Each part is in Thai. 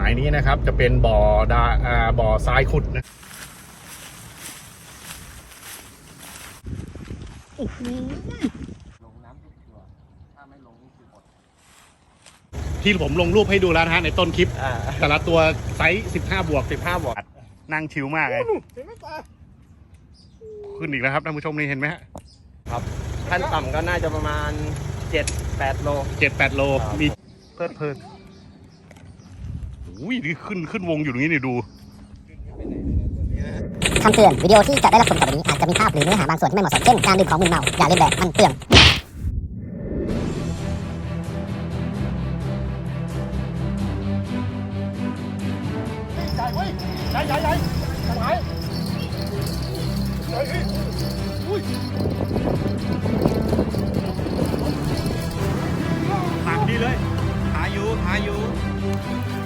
มายนี้นะครับ จะเป็นบ่อดาอ่าบ่อทรายขุดนะโอ้โหลงน้ำทุกตัวถ้าไม่ลงนี่คืออดที่ผมลงรูปให้ดูแล้วนะฮะในต้นคลิปอ่าแต่ละตัวไซส์15 บวกสิบห้าบวก นั่งชิลมากเลยเห็นไหมปลาขึ้นอีกแล้วครับท่านผู้ชมนี่เห็นไหมฮะครับขั้นต่ำก็น่าจะประมาณเจ็ดแปดโลเจ็ดแปดโลครับมีเพลิดเพลิน อุ้ยนี่ขึ้นขึ้นวงอยู่ตรงนี้นี่ดูคำเตือนวิดีโอที่จะได้รับชมต่อไปนี้อาจจะมีภาพหรือเนื้อหาบางส่วนที่ไม่เหมาะสมเช่นการดื่มของมึนเมาอย่าเล่นแบบมันเปลืองใหญ่เว้ยใหญ่ใหญ่ใหญ่หมายใหญ่อุ้ยหนักดีเลยหาอยู่หาอยู่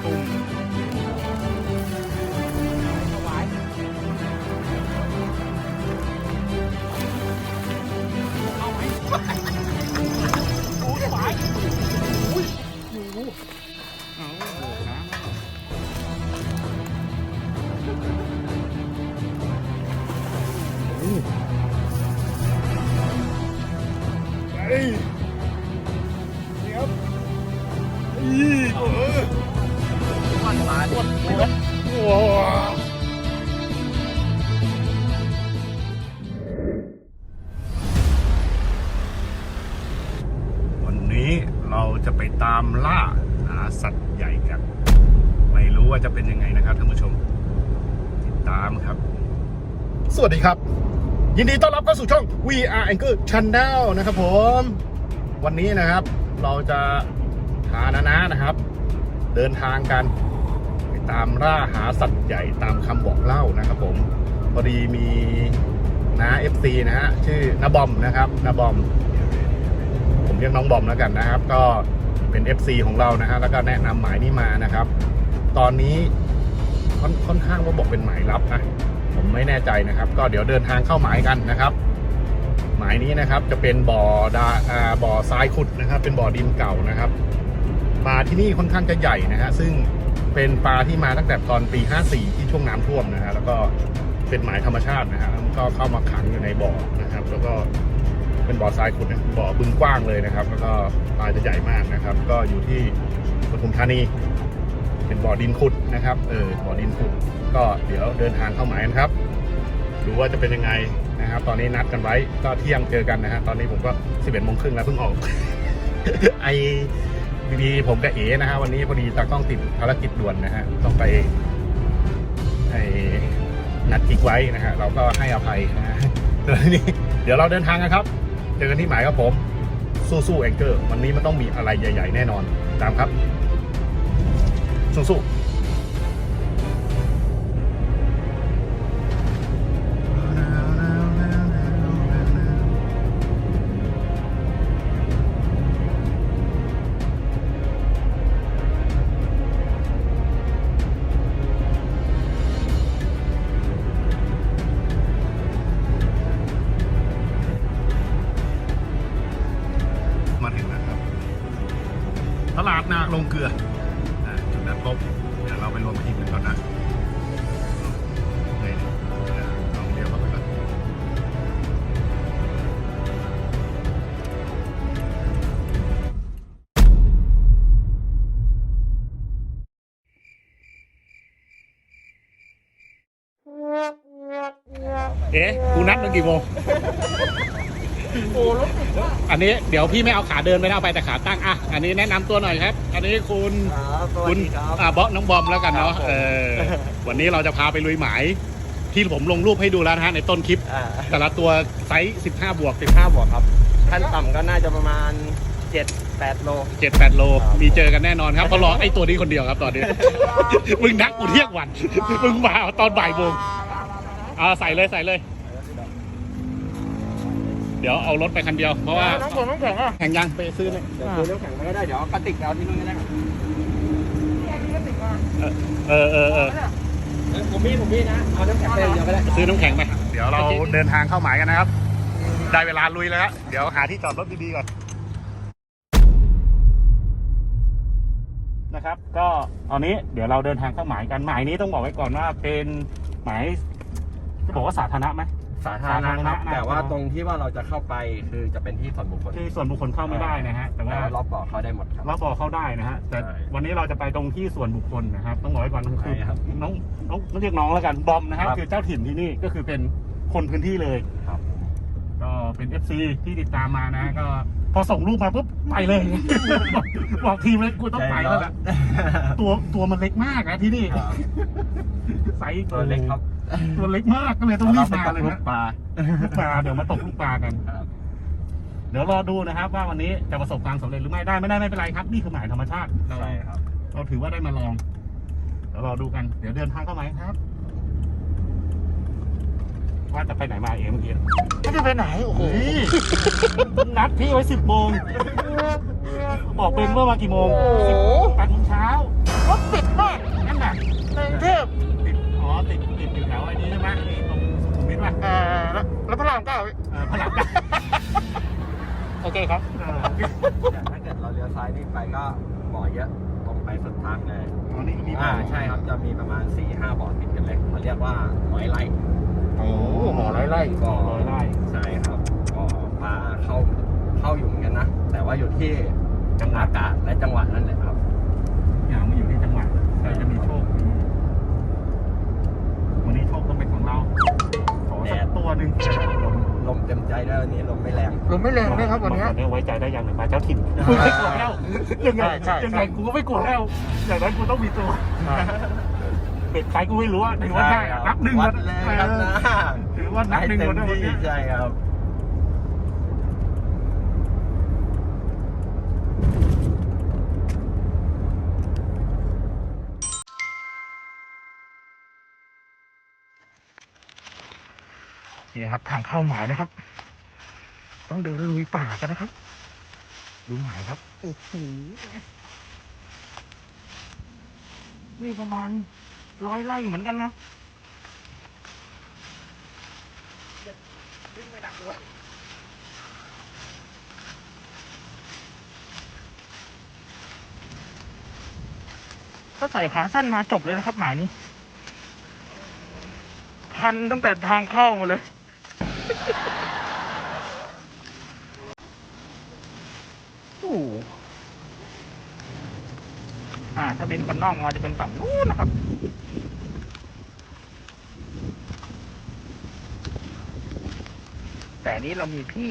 ตุ่ จะไปตามล่าหาสัตว์ใหญ่กัน ไม่รู้ว่าจะเป็นยังไงนะครับท่านผู้ชม ติดตามครับ สวัสดีครับ ยินดีต้อนรับเข้าสู่ช่อง VR Anchor Channel นะครับผม วันนี้นะครับ เราจะพานานะนะครับ เดินทางกันไปตามล่าหาสัตว์ใหญ่ตามคำบอกเล่านะครับผมพอดีมีน้า FC นะฮะชื่อนาบอมนะครับนาบอม รียกน้องบอมแล้วกันนะครับ ก็เป็น FC ของเรานะฮะแล้วก็แนะนำหมายนี้มานะครับ ตอนนี้ค่อนค่อนข้างว่าบอกเป็นหมายลับนะผมไม่แน่ใจนะครับ ก็เดี๋ยวเดินทางเข้าหมายกันนะครับ หมายนี้นะครับจะเป็นบ่อดาอ่าบ่อทรายขุดนะครับ เป็นบ่อดินเก่านะครับปลาที่นี่ค่อนข้างจะใหญ่นะฮะซึ่งเป็นปลาที่มาตั้งแต่ตอนปี 54 ที่ช่วงน้ำท่วมนะฮะแล้วก็เป็นหมายธรรมชาตินะฮะแล้วก็เข้ามาขังอยู่ในบ่อนะครับ แล้วก็ เป็นบ่อทรายขุดนะบ่อบึงกว้างเลยนะครับ แล้วก็ปลาจะใหญ่มากนะครับ ก็อยู่ที่ปทุมธานี เป็นบ่อดินขุดนะครับเออบ่อดินขุด ก็เดี๋ยวเดินทางเข้าหมายกันครับดูว่าจะเป็นยังไงนะครับ ตอนนี้นัดกันไว้ก็เที่ยงเจอกันนะฮะตอนนี้ผมก็11โมงครึ่งแล้วเพิ่งออกไอดีผมกับเอ๋นะฮะวันนี้พอดีตากล้องติดภารกิจด่วนนะฮะต้องไปไอนัดกิกไว้นะฮะเราก็ให้อภัยนะฮะเดี๋ยวนี้เดี๋ยวเราเดินทางกันครับ เจอกันที่หมายครับผมสู้ๆแองเกอร์วันนี้มันต้องมีอะไรใหญ่ ๆ แน่นอนตามครับ สู้ๆ เอ๊ะกูนัดมันกี่โมงโอ้รถติดว่ะอันนี้เดี๋ยวพี่ไม่เอาขาเดินไปนะเอาไปแต่ขาตั้งอะอันนี้แนะนำตัวหน่อยครับ อันนี้คุณครับสวัคุสณดีครับ อ่าบอสน้องบอมแล้วกันเนาะครับผม เออวันนี้เราจะพาไปลุยหมาย ที่ผมลงรูปให้ดูแล้วนะฮะในต้นคลิป อ่าแต่ละตัวไซส์15 บวกสิบห้าบวกครับขั้นต่ำก็น่าจะประมาณเจ็ดแปดโล17 8 โล ครับ มีเจอกันแน่นอนครับเพราะรอไอ้ตัวนี้คนเดียวครับตอนนี้ มึงนักกูเที่ยงวัน มึงมาตอนบ่ายโมงเอาใส่เลยใส่เลย เดี๋ยวเอารถไปคันเดียว เพราะว่าน้ำแข็งน้ำแข็งอะแข่งยังไปซื้อเลยเดี๋ยวซื้อน้ำแข็งมาก็ได้ เดี๋ยวเอากระติกเอาที่นู่นก็ได้เออเออเออผมมีผมมีนะ เอาน้ำแข็งไปเดียวก็ได้ ซื้อน้ำแข็งไป เดี๋ยวเราเดินทางเข้าหมายกันนะครับ ได้เวลาลุยแล้วฮะเดี๋ยวหาที่จอดรถดีๆก่อนนะครับนะครับก็ตอนนี้เดี๋ยวเราเดินทางเข้าหมายกันหมายนี้ต้องบอกไว้ก่อนว่าเป็นหมาย จะบอกว่าสาธารณะไหม สาธารณะครับสาธารณะนะแต่ว่าตรงที่ว่าเราจะเข้าไปคือจะเป็นที่ส่วนบุคคลที่ส่วนบุคคลเข้าไม่ได้นะฮะ แต่แต่ว่าว่ารอบเกาะเข้าได้หมดครับรอบพอเข้าได้นะฮะ แต่ใช่วันนี้เราจะไปตรงที่ส่วนบุคคลนะครับต้องบอกไว้ก่อนคือใช่ครับน้องน้องต้องเรียกน้องแล้วกันบอมนะครับครับ คือเจ้าถิ่นที่นี่ก็คือเป็นคนพื้นที่เลย ครับ ก็เป็น FC ที่ติดตามมานะ ก็พอส่งรูปมาปุ๊บไปเลย บอกบอกทีมเลยกูต้องไปแล้วแหละตัวตัวมันเล็กมากนะที่นี่ครับ ไซส์ตัวเล็กครับ ตัวเล็กมากก็เลยต้องรีบมาเลยลูนะกปลาลูกปลาเดี๋ยวมาตกลูกปลากันครับเดี๋ยวรอดูนะครับ ว่าวันนี้จะประสบความสำเร็จหรือไม่ได้ไม่ได้ไม่เป็นไรครับนี่คือหมายธรรมชาติเราใช่ครับ เราถือว่าได้มาลองเดี๋ยวรอดูกัน เดี๋ยวเดินทางเข้าไหมครับ ว่าจะไปไหนมาเองเมื่อกี้ไม่ได้ไปไหนโอ้โหเฮ้ยนัดพี่ไว้สิบโมงบอกเป็นเมื่อมากี่โมงโอ้โหแปดโมงเช้า รถติดมากนั่นน่ะในกรุงเทพ สุขุมวิทป่ะอ่าแล้วแล้วพระรามเก้าพี่เออพลังโอเคครับ เออถ้าเกิดเราเลี้ยวซ้ายนี่ไปก็บ่อเยอะ ตรงไปสุดทางเลยอ๋อนี่ก็มีอ่าใช่ครับ จะมีประมาณ4ี่ห้าบ่อติดกันเลยเขาเรียกว่าหมอยไล่ โอ้หมอไล่ไล่บ่อร้อยไร่ใช่ครับบ่อปลาเข้าเข้าอยู่เหมือนกันนะ แต่ว่าอยู่ที่จังหวะอากาศและจังหวะนั่นแหละครับ อย่างมันอยู่ที่จังหวัดใครจะมีโชคมีวันนี้โชคต้องเป็นของเรา ขอสักตัวหนึ่งลมลมเต็มใจได้วันนี้ลมไม่แรงลมไม่แรงด้วยครับวันเนี้ยบอกก่อเนี่ยไว้ใจได้อย่างหนึ่งมาเจ้าถิ่นกูไม่กลัวแล้วยังไงใช่ใช่ยังไงกูก็ไม่กลัวแล้วอย่างนั้นกูต้องมีตัวเบ็ดใครกูไม่รู้อะถือว่าได้อะนับหนึ่งวัวัดนเลยครับนะถือว่านับหนึ่งให้วันเต็ได้มวันที่นี้ใช่ครับ ครับทางเข้าหมายนะครับ ต้องเดินลุยป่ากันนะครับ ดูหมายครับโอ้โหนี่ประมาณร้อยไร่เหมือนกันนะถ้าใส่ขาสั้นมาจบเลยนะครับหมายนี้ พันตั้งแต่ทางเข้ามาเลย โอ้โห อ่าถ้าเป็นนอกมาจะเป็นฝั่งนู้นนะครับแต่นี้เรามีพี่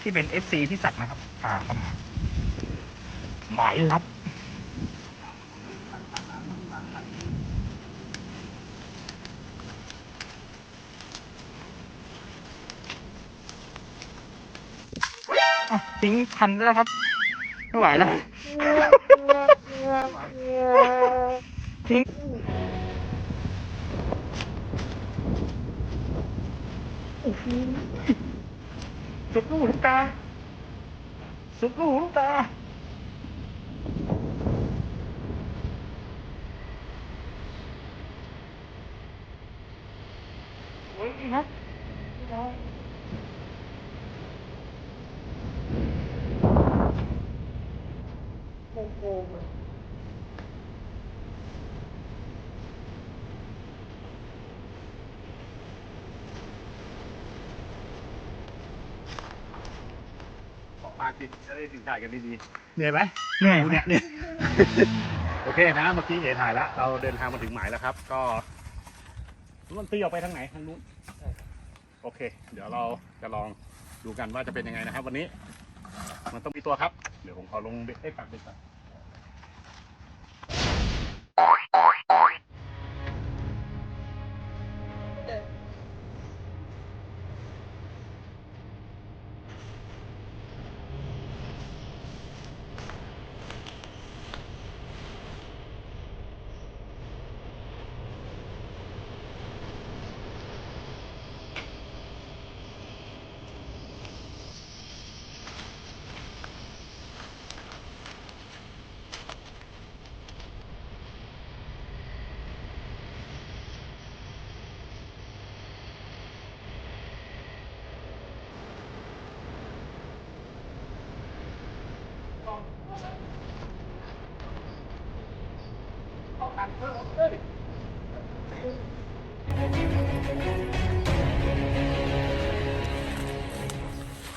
ที่เป็นเอฟซีที่สักนะครับพาเข้ามาหมายลับอะทิ้งพันแล้วครับ ไม่ไหวแล้ว โอ้โหสุดลูกหูลูกตา สุดลูกหูลูกตา โอ้ยครับไม่ได้ โอ้โห ปากติดจะได้ถึงถ่ายกันดีๆเหนื่อยไหมเหนื่อยกูเนี่ยเนี่ย โอเคนะ เมื่อกี้เห็นถ่ายแล้ว เราเดินทางมาถึงหมายแล้วครับ ก็มันตีออกไปทางไหนทางนู้นโอเค เดี๋ยวเราจะลองดูกันว่าจะเป็นยังไงนะครับ วันนี้ มันต้องมีตัวครับ เดี๋ยวผมขอลงเบ็ดได้ปักเบ็ดก่อน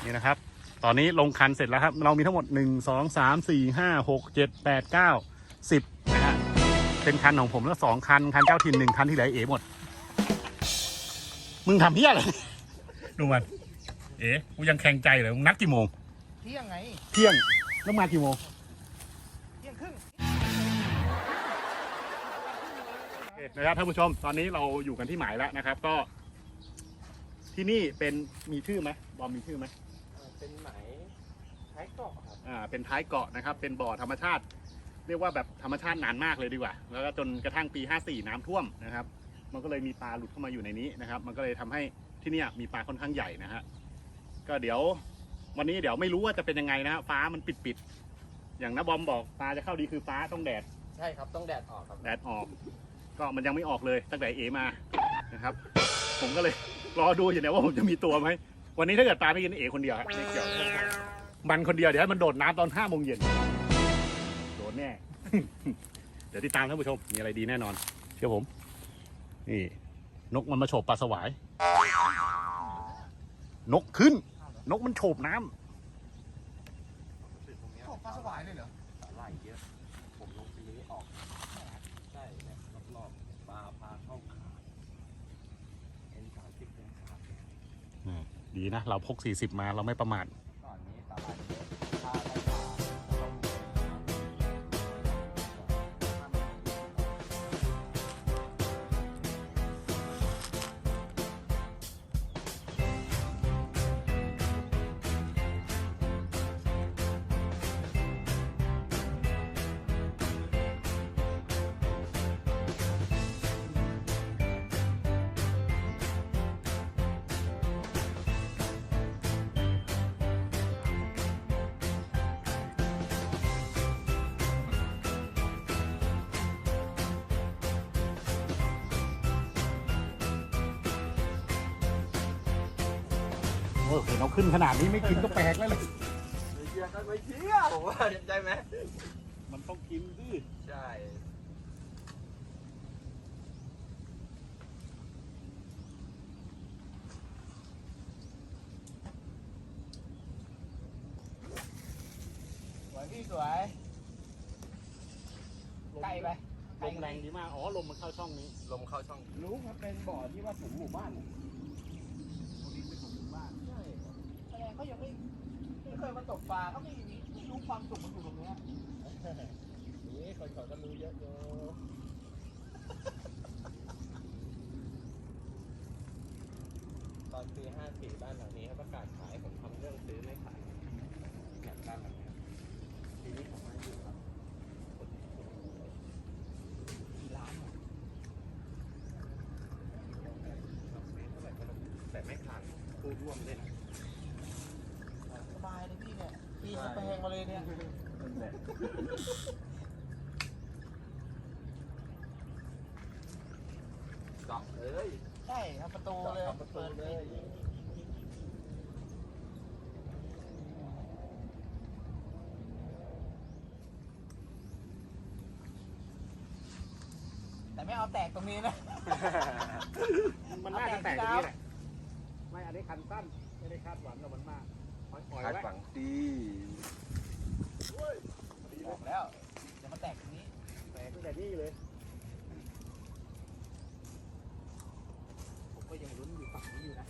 นี่นะครับ ตอนนี้ลงคันเสร็จแล้วครับ เรามีทั้งหมดหนึ่งสองสามสี่ห้าหกเจ็ดแปดเก้าสิบนะฮะเป็นคันของผมแล้วสองคัน คันเจ้าถิ่นหนึ่งคันที่เหลือเอ๋หมด มึงทำเพี้ยอะไรดูมัน เอ๋กูยังแข่งใจเลยมึงนัดกี่โมง เที่ยงไง เที่ยงแล้วมากี่โมง โอเคนะครับท่านผู้ชมตอนนี้เราอยู่กันที่หมายแล้วนะครับ ก็ ที่นี่เป็นมีชื่อไหมบอมมีชื่อไหมเป็นไหมท้ายเกาะครับอ่าเป็นท้ายเกาะนะครับ เป็นบ่อธรรมชาติ เรียกว่าแบบธรรมชาตินานมากเลยดีกว่า แล้วก็จนกระทั่งปี 54 น้ำท่วมนะครับ มันก็เลยมีปลาหลุดเข้ามาอยู่ในนี้นะครับ มันก็เลยทำให้ที่เนี่ยมีปลาค่อนข้างใหญ่นะฮะก็เดี๋ยววันนี้เดี๋ยวไม่รู้ว่าจะเป็นยังไงนะฮะฟ้ามันปิดปิดๆอย่างน้าบอมบอกปลาจะเข้าดีคือฟ้าต้องแดดใช่ครับต้องแดดออกครับแดดออก ก็มันยังไม่ออกเลยตั้งแต่เอมานะครับ ผมก็เลยรอดูอยู่นี่ยว่าผมจะมีตัวไหมวันนี้ถ้าเกิดปลาไม่กินเอคนเดียวฮะไม่เกี่ยวมันคนเดียวเดี๋ยวให้มันโดดน้ำตอนห้าโมงเย็นโดนแน่ เดี๋ยวติดตามท่านผู้ชม มีอะไรดีแน่นอน เชื่อผม นี่ นกมันมาโฉบปลาสวาย นกขึ้น นกมันโฉบน้ำ โอ้ปลาสวายเลยเหรอ สาหร่ายเยอะ ผมลงไปนี้ออก ใช่เนี่ยรอบๆปลาปลาเข้าขาเอ็นสามสิบเอ็นขาด ดีนะ เราพก 40 มาเราไม่ประมาท โอ้เห็นเอาขึ้นขนาดนี้ไม่กินก็แปลกแล้วเลยไม่เชื่อก็ไม่เชื่อผมว่าใช่ไหมมันต้องกินดิใช่สวยพี่สวยไกลไปลมแรงดีมาก อ๋อ ลมมันเข้าช่องนี้ ลมเข้าช่องรู้ครับเป็นบ่อที่ว่าสูงหมู่บ้าน ใช่ แสดงเขายังไม่ไม่เคยมาต กปลาเขาไม่ไม่รู้ความสุขมันอยู่ตรงเนี้ยนี่คนเขาก็รู้เยอะอยู่ตอนปีห้าสี่บ้านหลังนี้เขาประกาศขายผมทำเรื่องซื้อไม่ขายเนี่ยบ้านหลังเนี้ยทีนี้ผมมาอยู่ครับ กี่ล้านอะ แต่ไม่ขาดผู้ร่วมด้วยนะ สบายเลยพี่เนี่ยปีสแปลงมาเลยเนี่ย เจาะเลย ใช่ครับประตูเลย ทำประตูเลย แต่ ไม่เอาแตกตรงนี้นะ มันน่าจะแตกตรงนี้แหละ ไม่อันนี้คันสั้น ไม่ได้คาดหวังกับมันมากปล่อยคาดไว้หวังดีบอกแล้ว จะมาแตกตรงนี้ แตกตั้งแต่นี่เลย ผมก็ยังลุ้นอยู่ฝั่งนี้อยู่นะ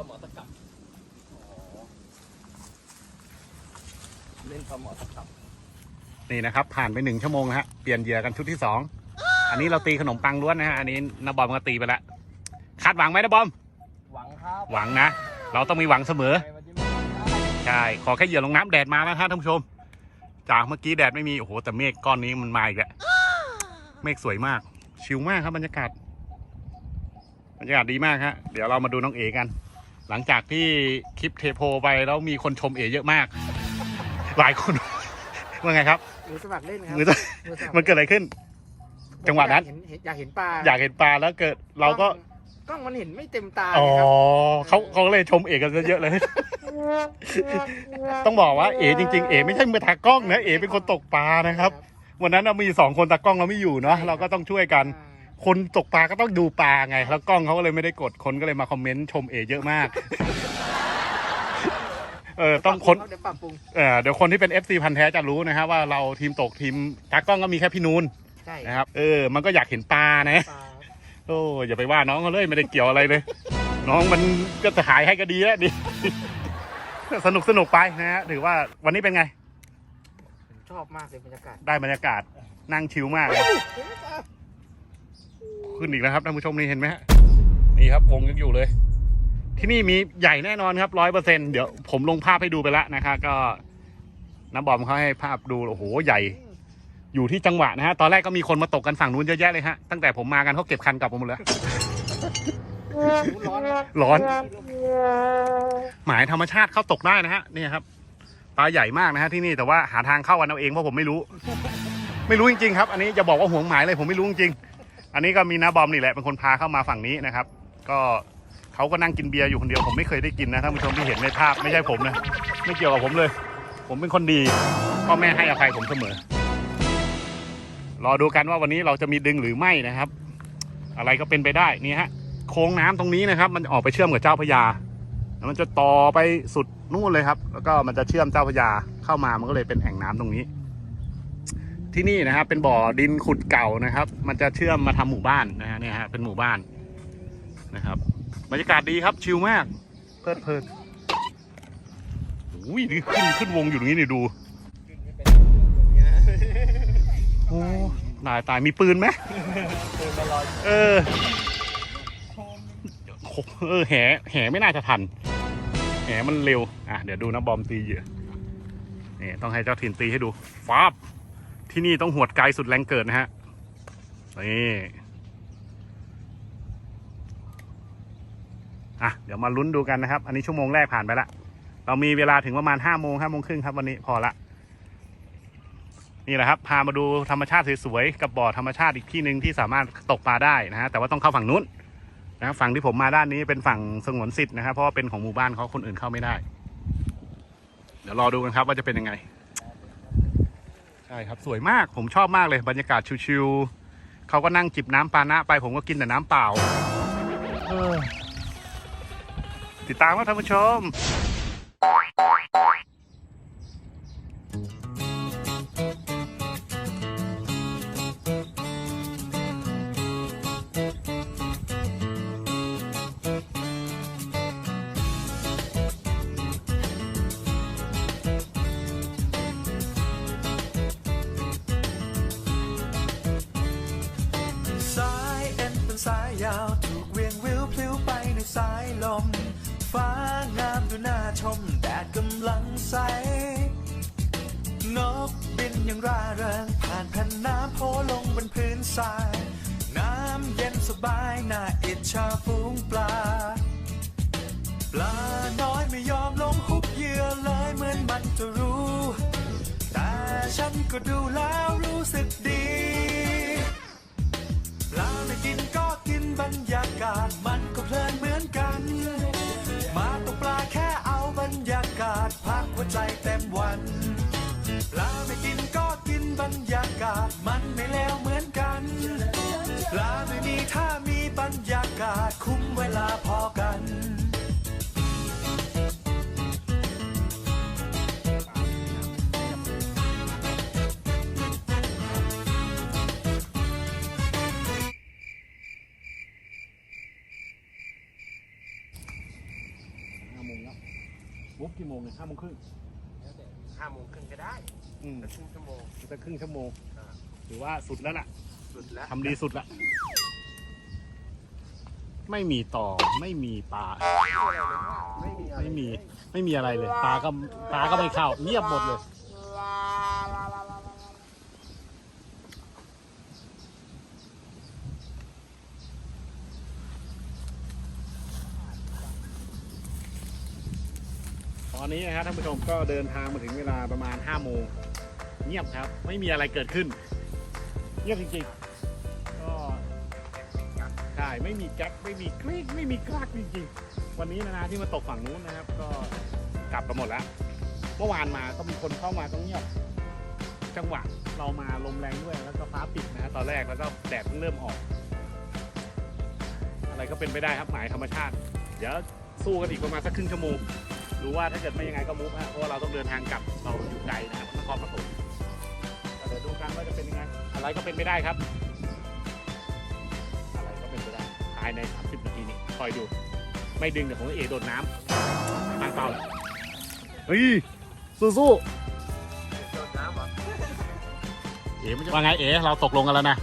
ลาหมอตะกับเล่นปลาหมอตะกับนี่นะครับ ผ่านไปหนึ่งชั่วโมงนะฮะเปลี่ยนเหยื่อกันชุดที่สองอันนี้เราตีขนมปังล้วนนะฮะอันนี้นาบอมก็ตีไปแล้วคาดหวังไหมนาบอม หวังครับหวังนะ เราต้องมีหวังเสมอไปวันที่ไม่ได้ใช่ ขอแค่เหยื่อลงน้ำแดดมาแล้วฮะท่านผู้ชม จากเมื่อกี้แดดไม่มี โอ้โห แต่เมฆก้อนนี้มันมาอีกแล้วเมฆสวยมาก ชิลมากครับบรรยากาศบรรยากาศดีมากฮะเดี๋ยวเรามาดูน้องเอกัน หลังจากที่คลิปเทโพไปแล้วมีคนชมเอเยอะมาก หลายคน ว่าไงครับมือสมัครเล่นครับมือจะมือสครมันเกิดอะไรขึ้น จังหวะนั้นอยากเห็เห็อยากเห็นปลาอยากเห็นปลาแล้วเกิดเราก็กล้องมันเห็นไม่เต็มตาอ๋อเลยครับเขาเขาก็เลยชมเอกกันเยอะเลย ต้องบอกว่าเอจริง ๆ เอไม่ใช่มือตากล้องนะเอเป็นคนตกปลานะครับ วันนั้นเรามีสองคนตากล้องเราไม่อยู่เนาะเราก็ต้องช่วยกันอ่า คนตกปลาก็ต้องดูปลาไง แล้วกล้องเขาก็เลยไม่ได้กดคนก็เลยมาคอมเมนต์ชมเอเยอะมาก เออต้องคนเดี๋ยวปรับปรุงเออเดี๋ยวคนที่เป็น FC พันธุ์แท้จะรู้นะฮะว่าเราทีมตกทีมตากล้องก็มีแค่พี่นูนใช่นะครับเออมันก็อยากเห็นปลานะ ปลาโอ้อย่าไปว่าน้องเขาเลยไม่ได้เกี่ยวอะไรเลย น้องมันก็จะหายให้ก็ดีแล้วดี สนุกสนุกไปนะฮะถือว่าวันนี้เป็นไง ผมชอบมากเลยบรรยากาศได้บรรยากาศนั่งชิลมากเลย ขึ้นอีกแล้วครับท่านผู้ชมนี่เห็นไหมฮะนี่ครับวงยังอยู่เลย ที่นี่มีใหญ่แน่นอนครับร้อยเปอร์เซ็นเดี๋ยวผมลงภาพให้ดูไปแล้วนะครับก็น้ำบอมเขาให้ภาพดูโอ้โหใหญ่ อยู่ที่จังหวะนะฮะตอนแรกก็มีคนมาตกกันฝั่งนู้นเยอะแยะเลยฮะตั้งแต่ผมมากันเขาเก็บคันกลับมาหมดแล้วร้อนร้อนหมายธรรมชาติเข้าตกได้นะฮะเนี่ยครับปลาใหญ่มากนะฮะที่นี่แต่ว่าหาทางเข้ากันเอาเองเพราะผมไม่รู้ ไม่รู้จริงๆครับ อันนี้จะบอกว่าห่วงหมายเลยผมไม่รู้จริงๆ อันนี้ก็มีน้าบอมนี่แหละเป็นคนพาเข้ามาฝั่งนี้นะครับ ก็เขาก็นั่งกินเบียร์อยู่คนเดียวผมไม่เคยได้กินนะท่านผู้ชมที่เห็นในภาพไม่ใช่ผมนะไม่เกี่ยวกับผมเลย ผมเป็นคนดีพ่อแม่ให้อภัยผมเสมอ รอดูกันว่าวันนี้เราจะมีดึงหรือไม่นะครับ อะไรก็เป็นไปได้นี่ฮะโค้งน้ำตรงนี้นะครับ มันออกไปเชื่อมกับเจ้าพระยาแล้วมันจะต่อไปสุดนู่นเลยครับ แล้วก็มันจะเชื่อมเจ้าพระยาเข้ามามันก็เลยเป็นแอ่งน้ำตรงนี้ ที่นี่นะครับ เป็นบ่อดินขุดเก่านะครับ มันจะเชื่อมมาทำหมู่บ้านนะฮะเนี่ยฮะเป็นหมู่บ้านนะครับบรรยากาศดีครับชิลมากเพลิดเพลินอุ้ยนี่ขึ้นขึ้นวงอยู่ตรงนี้นี่ดูโอ้ตายตายมีปืนไหมเออเออแหแหไม่น่าจะทัน แหมันเร็ว อะ เดี๋ยวดูนะบอมตีเหยื่อนี่ต้องให้เจ้าถิ่นตีให้ดูฟาบ ที่นี่ต้องหวดไกลสุดแรงเกิดนะฮะ นี่อะเดี๋ยวมาลุ้นดูกันนะครับ อันนี้ชั่วโมงแรกผ่านไปละ เรามีเวลาถึงประมาณห้าโมงห้าโมงครึ่งครับวันนี้พอละ นี่แหละครับ พามาดูธรรมชาติสวยๆกับบ่อธรรมชาติอีกที่หนึ่งที่สามารถตกปลาได้นะฮะ แต่ว่าต้องเข้าฝั่งนู้นนะฝั่งที่ผมมาด้านนี้เป็นฝั่งสงวนสิทธิ์นะครับเพราะว่าเป็นของหมู่บ้านเขาคนอื่นเข้าไม่ได้ เดี๋ยวรอดูกันครับว่าจะเป็นยังไง ใช่ครับสวยมากผมชอบมากเลยบรรยากาศชิวๆเขาก็นั่งจิบน้ำปานะไปผมก็กินแต่น้ำเปล่าติดตามว่าท่านผู้ชม นกบินอย่างร่าเริงผ่านแผ่นน้ำโผล่ลงบนพื้นทราย น้ำเย็นสบายน่าอิจฉาฝูงปลา ปลาน้อยไม่ยอมลงหุบเหยื่อเลยเหมือนมันจะรู้ แต่ฉันก็ดูแล้วรู้สึกดี ปลาไม่กินก็กินบรรยากาศมันก็เพลินเหมือนกัน มาตกปลาแค่เอาบรรยากาศพักหัวใจเต็มวัน ปลาไม่กินก็กินบรรยากาศมันไม่เลวเหมือนกัน ปลาไม่มีถ้ามีบรรยากาศคุ้มเวลาพอกันห้าโมงแล้ววุ๊บกี่โมงเนี่ยห้าโมงครึ่ง ห้าโมงครึ่งก็ได้อืมครึ่งชั่วโมงจะครึ่งชั่วโมงถือว่าสุดแล้วล่ะสุดแล้วทำดีสุดละไม่มีต่อไม่มีปลาไม่มีอะไรไม่มีไม่มีอะไรเลยปลาก็ปลาก็ไม่เข้าเงียบหมดเลย นี้นะครับท่านผู้ชมก็เดินทางมาถึงเวลาประมาณ5โมงเงียบครับ ไม่มีอะไรเกิดขึ้น เงียบจริงๆ ก็ใช่ไม่มีแก๊กไม่มีกรี๊ดไม่มีกรากจริงๆ วันนี้นะนะที่มาตกฝั่งนู้นนะครับ ก็กลับกันหมดแล้ว เมื่อวานมาก็มีคนเข้ามาก็เงียบ จังหวะเรามาลมแรงด้วยแล้วก็ฟ้าปิดนะฮะตอนแรกแล้วก็แดดเพิ่งเริ่มออก อะไรก็เป็นไปได้ครับหมายธรรมชาติ เดี๋ยวสู้กันอีกประมาณสักครึ่งชั่วโมง ดูว่าถ้าเกิดไม่ยังไงก็มุฟฮะเพราะว่าเราต้องเดินทางกลับเราอยู่ไกลนะครับนครปฐมเดี๋ยวดูกันว่าจะเป็นยังไงอะไรก็เป็นไปได้ครับ อะไรก็เป็นไปได้ภายใน 30 นาทีนี้คอยดู ไม่ดึงเดี๋ยวผมจะเอโดดน้ำทางเปล่าเลยเฮ้ยสู้สู้โดนน้ำเหรอๆเอ๋มันจะว่าไงเอ๋เราตกลงกันแล้วนะ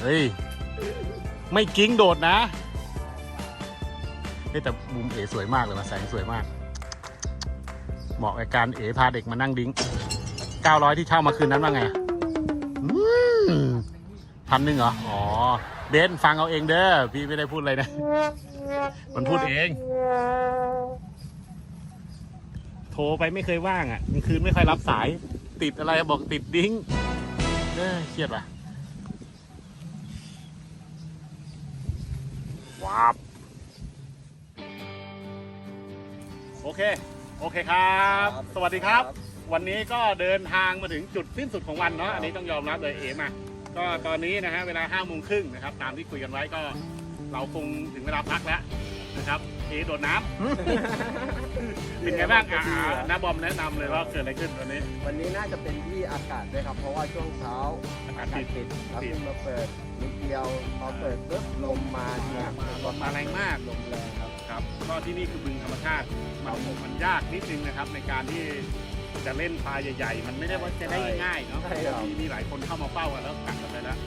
เฮ้ย ไม่กิ้งโดดนะ เฮ้ยแต่มุมเอ๋สวยมากเลยนะแสงสวยมาก เหมาะกับการเอ๋พาเด็กมานั่งดิ้ง900ที่เช่ามาคืนนั้นว่าไงพันหนึ่งเหรอ อ๋อ เบนฟังเอาเองเด้อ พี่ไม่ได้พูดอะไรนะ มันพูดเอง โทรไปไม่เคยว่างอะกลางคืนไม่ค่อยรับสาย ติดอะไรบอกติดดิ้งเออเครียดว่ะว้าบ โอเค โอเคครับ สวัสดีครับ วันนี้ก็เดินทางมาถึงจุดสิ้นสุดของวันเนาะ อันนี้ต้องยอมรับเลยเอมาก็ตอนนี้นะฮะเวลา5้าโมงครึ่งนะครับ ตามที่คุยกันไว้ก็เราคงถึงเวลาพักแล้วนะครับเอโดดน้ำเป็นไงบ้างอ่าน้าบอมแนะนำเลยว่าเกิดอะไรขึ้นวันนี้ วันนี้น่าจะเป็นที่อากาศด้วยครับ เพราะว่าช่วงเช้าอากาอาศกาศปิด ปิดแล้วปิดเพิ่งมาเปิดนิดเดียวพอเปิดปุ๊บลมมาเนี่ยลมมาแรงมาก ลมแรง ครับครับก็ที่นี่คือบึงธรรมชาติมันมันยากนิดนึงนะครับ ในการที่จะเล่นปลาใหญ่ๆ มันไม่ได้ว่าจะได้ง่ายๆเนาะใช่ครับ มีมีหลายคนเข้ามาเฝ้ากันแล้วกัดกันไปแล้ว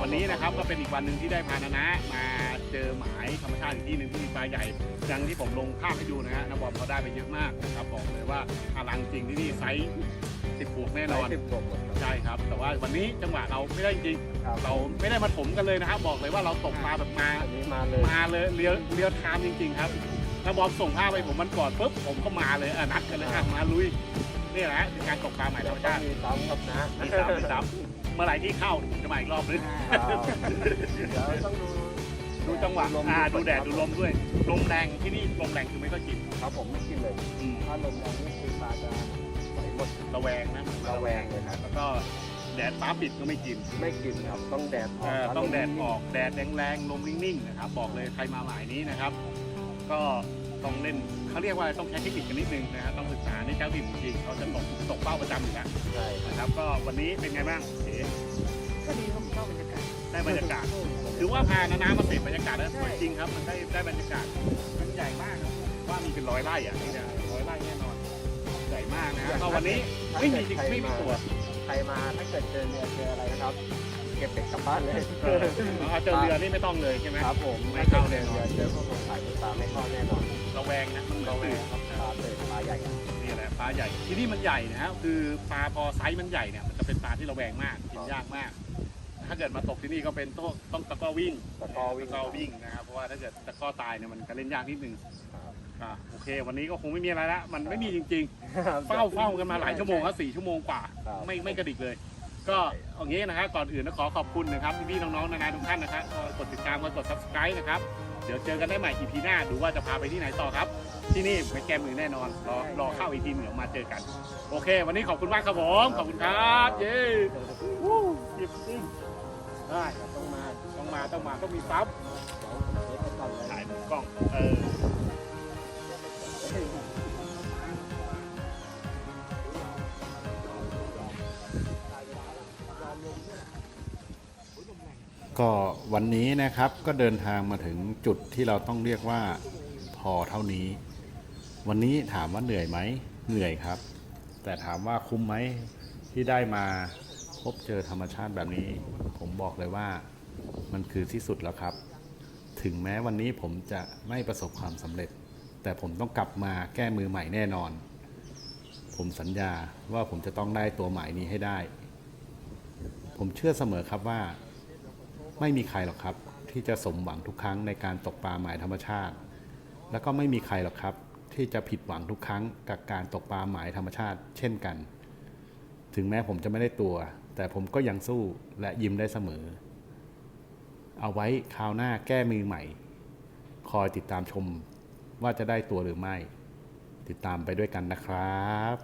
วันนี้นะครับก็เป็นอีกวันหนึ่งที่ได้พานานะมา เจอหมายธรรมชาติอีกที่หนึ่งที่มีปลาใหญ่ดังที่ผมลงภาพให้ดูนะฮะน้าบอมเขาได้ไปเยอะมากนะครับบอกเลยว่าอลังจริงที่นี่ไซส์สิบบวกแน่นอน สิบกว่าหมดครับ ใช่ครับ แต่ว่าวันนี้จังหวะเราไม่ได้จริงครับ เราไม่ได้มาถมกันเลยนะครับ บอกเลยว่าเราตกมาแบบมา อันนี้มาเลย มาเลยเรียวเรียวไทม์จริงๆครับถ้าบอมส่งภาพไปผมมันก่อนปุ๊บผมก็มาเลยอะนัดกันเลยอะมาลุยนี่แหละคือการตกปลาใหม่ธรรมต้อชางติมีซ้ำครับนะมีสามมีสามเมื่อไหร่ที่เข้าผมจะมาอีกรอบนึงครับเดี๋ยวต้องดู ดูจังหวะลมอ่าดูแดดครับ ดูลมด้วย ลมแรงที่นี่ลมแรงคือไม่ต้องกินครับผมไม่กินเลยอืมถ้าลมแรงนี่คือปลาจะไหลหมดระแวงนะระแวงเลยครับแล้วก็แดดฟ้าปิดก็ไม่กินไม่กินครับต้องแดดออเอกอต้องแดดออกแดดแรงๆลมนิ่งๆนะครับบอกเลยใครมาหมายนี้นะครับ ก็ต้องเล่นเขาเรียกว่าต้องใช้เทคนิคกันนิดนึงนะฮะต้องศึกษาในเจ้าถิ่นจริงๆเขาจะตกตกเป้าประจำอยู่แล้วใช่ครับนะครับ ก็วันนี้เป็นไงบ้างเอ๋ก็ดีครับชอบบรรยากาศได้บรรยากาศ ถือว่าพานานามาเสพบรรยากาศแล้วสวยจริงครับ มันได้ได้บรรยากาศ มันใหญ่มากครับว่ามีเป็นร้อยไร่อะนี่เนี่ยร้อยไร่แน่นอน ใหญ่มากนะฮะก็วันนี้ไม่มีจริงไม่มีตัวใครมาถ้าเกิดเจอเรือเจออะไรนะครับ เก็บเป็ดกลับบ้านเลยเออเอาเจอเรือนี่ไม่ต้องเลยใช่ไหมครับผมไม่เข้าแน่นอนเจอพวกผมขายปลาไม่เข้าแน่นอนระแวงนะมันเราระแวแวงงครับปลาเปิดปลาใหญ่นี่แหละปลาใหญ่ที่นี่มันใหญ่นะฮะคือปลาพอไซส์มันใหญ่เนี่ยมันจะเป็นปลาที่ระแวงมากกินยากมาก ถ้าเกิดมาตกที่นี่ก็เป็นต้องต้องตะกร้อวิ่งตะกร้อวิ่ง ตะกร้อวิ่งนะครับเพราะว่าถ้าเกิดตะกร้อตายเนี่ยมันก็เล่นยากนิดนึงอ่าโอเค วันนี้ก็คงไม่มีอะไรละมันไม่มีจริง ๆ เฝ้าเฝ้ากันมาหลายชั่วโมงครับสี่ชั่วโมงกว่า ครับไม่ไม่กระดิกเลย ก็เอางี้นะครับก่อนอื่นนะขอขอบคุณนะครับพี่ๆน้องๆนานาทุกท่านนะครับก็กดติดตามกด subscribe นะครับเดี๋ยวเจอกันได้ใหม่ EP หน้าดูว่าจะพาไปที่ไหนต่อครับ ที่นี่ไม่แก้มือแน่นอน รอรอเข้าอีกทีเดี๋ยวมาเจอกัน โอเค วันนี้ขอบคุณมากครับผม ขอบคุณครับ เย้วู้ยิบซิ่ง ได้ต้องมาต้องมาต้องมาต้องมีซับถ่ายมุมกล้องเออก็วันนี้นะครับก็เดินทางมาถึงจุดที่เราต้องเรียกว่าพอเท่านี้ วันนี้ถามว่าเหนื่อยไหมเหนื่อยครับ แต่ถามว่าคุ้มไหมที่ได้มาพบเจอธรรมชาติแบบนี้ ผมบอกเลยว่ามันคือที่สุดแล้วครับ ถึงแม้วันนี้ผมจะไม่ประสบความสำเร็จ แต่ผมต้องกลับมาแก้มือใหม่แน่นอน ผมสัญญาว่าผมจะต้องได้ตัวใหมายนี้ให้ได้ ผมเชื่อเสมอครับว่า ไม่มีใครหรอกครับ ที่จะสมหวังทุกครั้งในการตกปลาหมายธรรมชาติ แล้วก็ไม่มีใครหรอกครับ ที่จะผิดหวังทุกครั้งกับการตกปลาหมายธรรมชาติ เช่นกัน ถึงแม้ผมจะไม่ได้ตัว แต่ผมก็ยังสู้และยิ้มได้เสมอ เอาไว้คราวหน้าแก้มือใหม่ คอยติดตามชมว่าจะได้ตัวหรือไม่ ติดตามไปด้วยกันนะครับ